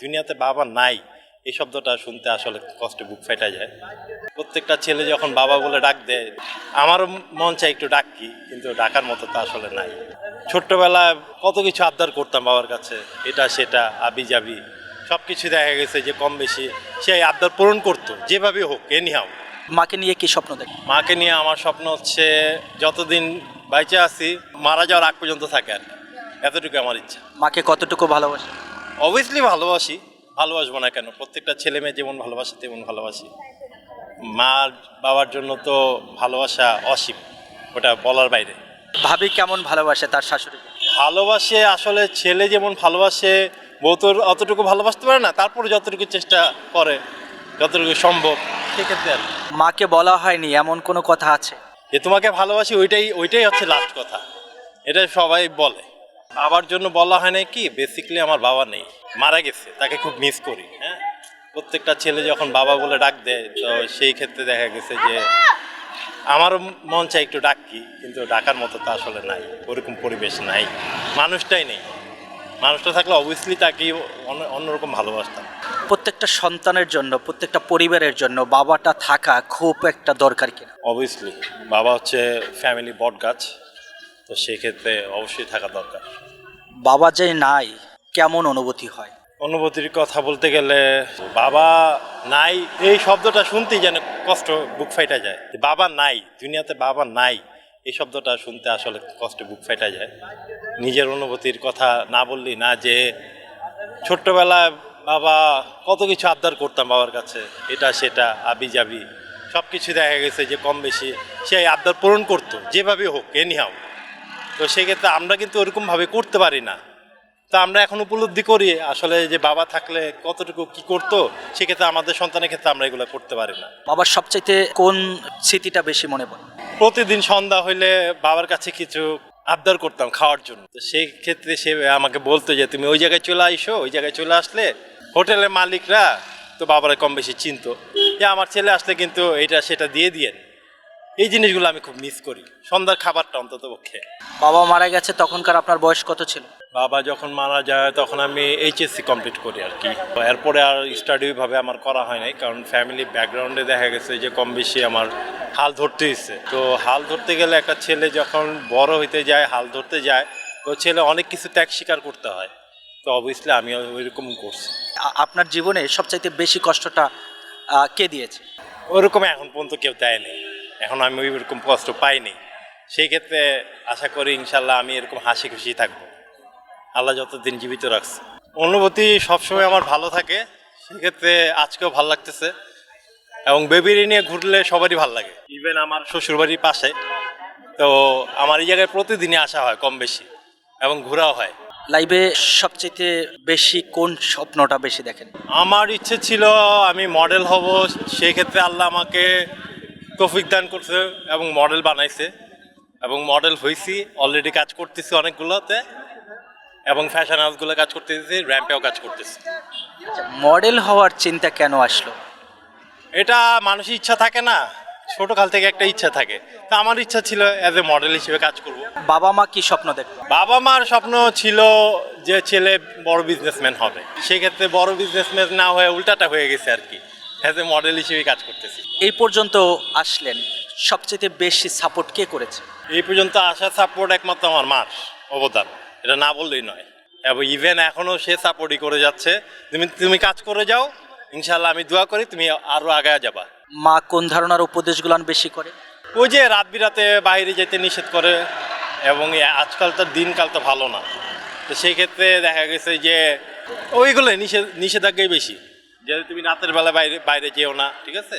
দুনিয়াতে বাবা নাই এই শব্দটা শুনতে আসলে কষ্টে বুক ফেটা যায়। প্রত্যেকটা ছেলে যখন বাবা বলে ডাক দেয় আমারও মন চাই একটু ডাকি কিন্তু ডাকার মতো তা আসলে নাই। ছোট্টবেলায় কত কিছু আবদার করতাম বাবার কাছে এটা সেটা আবি যাবি সব কিছু দেখা গেছে যে কম বেশি সেই আবদার পূরণ করতো যেভাবে হোক এনিহাও মাকে নিয়ে কি স্বপ্ন দেখ? মাকে নিয়ে আমার স্বপ্ন হচ্ছে যতদিন বাইচে আছি মারা যাওয়ার আগ পর্যন্ত থাকে আর কি। এতটুকু আমার ইচ্ছা। মাকে কতটুকু ভালোবাসে? অবভিয়াসলি ভালোবাসি। ভালোবাসবো না কেন? প্রত্যেকটা ছেলে মেয়ে যেমন ভালোবাসে তেমন ভালোবাসি। মা বাবার জন্য তো ভালোবাসা অসীম ওটা বলার বাইরে। ভাবি কেমন ভালোবাসে তার শাশুড়িকে ভালোবাসে আসলে ছেলে যেমন ভালোবাসে বউ তো অতটুকু ভালোবাসতে পারে না তারপরে যতটুকু চেষ্টা করে যতটুকু সম্ভব সেক্ষেত্রে আর মাকে বলা হয়নি এমন কোনো কথা আছে? যে তোমাকে ভালোবাসি ওইটাই ওইটাই হচ্ছে লাস্ট কথা। এটা সবাই বলে। বাবার জন্য বলা হয় না কি বেসিক্যালি আমার বাবা নেই। মারা গেছে তাকে খুব মিস করি হ্যাঁ? প্রত্যেকটা ছেলে যখন বাবা বলে ডাক দেয় তো সেই ক্ষেত্রে দেখা গেছে যে আমারও মন চাই একটু ডাকি কিন্তু ডাকার মতো তা আসলে নাই ওরকম পরিবেশ নাই। মানুষটাই নেই। মানুষটা থাকলে অবভিয়াসলি তাকে অন্য- অন্যরকম ভালোবাসতাম। প্রত্যেকটা সন্তানের জন্য প্রত্যেকটা পরিবারের জন্য বাবাটা থাকা খুব একটা দরকার কিনা? অবভিয়াসলি বাবা হচ্ছে ফ্যামিলি বট গাছ তো সেই ক্ষেত্রে অবশ্যই থাকা দরকার। বাবা যে নাই কেমন অনুভূতি হয়? অনুভূতির কথা বলতে গেলে বাবা নাই এই শব্দটা শুনতেই যেন কষ্ট বুক ফাইটা যায়। বাবা নাই দুনিয়াতে বাবা নাই এই শব্দটা শুনতে আসলে কষ্টে বুক ফাইটা যায়। নিজের অনুভূতির কথা না বললি না যে ছোট্টবেলায় বাবা কত কিছু আবদার করতাম বাবার কাছে এটা সেটা আবি যাবি সব কিছু দেখা গেছে যে কম বেশি সেই আবদার পূরণ করতো যেভাবে হোক এনিহাও তো সেক্ষেত্রে আমরা কিন্তু ওরকমভাবে করতে পারি না। তা আমরা এখন উপলব্ধি করি আসলে যে বাবা থাকলে কতটুকু কি করতো সেক্ষেত্রে আমাদের সন্তানের ক্ষেত্রে আমরা এগুলো করতে পারি না। বাবার সবচাইতে কোন স্মৃতিটা বেশি মনে পড়ে? প্রতিদিন সন্ধ্যা হইলে বাবার কাছে কিছু আবদার করতাম খাওয়ার জন্য। তো সেই ক্ষেত্রে সে আমাকে বলতো যে তুমি ওই জায়গায় চলে আইসো ওই জায়গায় চলে আসলে হোটেলের মালিকরা তো বাবারা কম বেশি চিনতো। যে আমার ছেলে আসলে কিন্তু এটা সেটা দিয়ে দিয়েন। এই জিনিসগুলো আমি খুব মিস করি। সন্ধ্যার খাবারটা অন্তত পক্ষে। বাবা মারা গেছে তখনকার আপনার বয়স কত ছিল? বাবা যখন মারা যায় তখন আমি এইচএসসি কমপ্লিট করি আর কি। এরপরে আর স্টাডি ভাবে আমার করা হয় নাই কারণ ফ্যামিলি ব্যাকগ্রাউন্ডে দেখা গেছে যে কম বেশি আমার হাল ধরতে হয়েছে তো হাল ধরতে গেলে একটা ছেলে যখন বড় হইতে যায় হাল ধরতে যায় তো ছেলে অনেক কিছু ত্যাগ স্বীকার করতে হয়। তো অবভিয়াসলি আমি ওইরকম করছি। আপনার জীবনে সবচাইতে বেশি কষ্টটা কে দিয়েছে? ওরকম এখন পর্যন্ত কেউ দেয়নি এখন আমি ওইরকম কষ্ট পাইনি। সেই ক্ষেত্রে আশা করি ইনশাল্লাহ আমি এরকম হাসি খুশি থাকব। আল্লাহ যতদিন জীবিত রাখছে। অনুভূতি সবসময় আমার ভালো থাকে। সেক্ষেত্রে আজকেও ভালো লাগতেছে। এবং বেবিরি নিয়ে ঘুরলে সবারই ভালো লাগে। ইভেন আমার শ্বশুরবাড়ির পাশে। তো আমার এই জায়গায় প্রতিদিনই আসা হয় কম বেশি। এবং ঘোরাও হয়। লাইভে সবচাইতে বেশি কোন স্বপ্নটা বেশি দেখেন? আমার ইচ্ছে ছিল আমি মডেল হব। সেই ক্ষেত্রে আল্লাহ আমাকে তৌফিক দান করছে এবং মডেল বানাইছে এবং মডেল হয়েছি অলরেডি কাজ করতেছি অনেকগুলোতে এবং ফ্যাশন হাউসগুলো কাজ করতেছি র্যাম্পেও কাজ করতেছি। মডেল হওয়ার চিন্তা কেন আসলো? এটা মানুষের ইচ্ছা থাকে না ছোট কাল থেকে একটা ইচ্ছা থাকে। তা আমার ইচ্ছা ছিল অ্যাজ এ মডেল হিসেবে কাজ করব। বাবা মা কি স্বপ্ন দেখবে বাবা মার স্বপ্ন ছিল যে ছেলে বড় বিজনেসম্যান হবে। সেক্ষেত্রে বড় বিজনেসম্যান না হয়ে উল্টাটা হয়ে গেছে আর কি। অ্যাজ এ মডেল হিসেবে কাজ করতেছি। এই পর্যন্ত আসলেন সবচেয়ে বেশি সাপোর্ট কে করেছে? এই পর্যন্ত আসা সাপোর্ট একমাত্র আমার মার অবদান। এটা না বললেই নয়। এবং ইভেন এখনও সে সাপোর্টই করে যাচ্ছে। তুমি তুমি কাজ করে যাও ইনশাল্লাহ আমি দোয়া করি তুমি আরও আগায় যাবা। মা কোন ধারণার উপদেশগুলো বেশি করে? ওই যে রাত বিরাতে বাইরে যেতে নিষেধ করে এবং আজকাল তো দিনকাল তো ভালো না। তো সেই ক্ষেত্রে দেখা গেছে যে ওইগুলো নিষেধ নিষেধাজ্ঞাই বেশি। যে তুমি রাতের বেলা বাইরে বাইরে যেও না ঠিক আছে?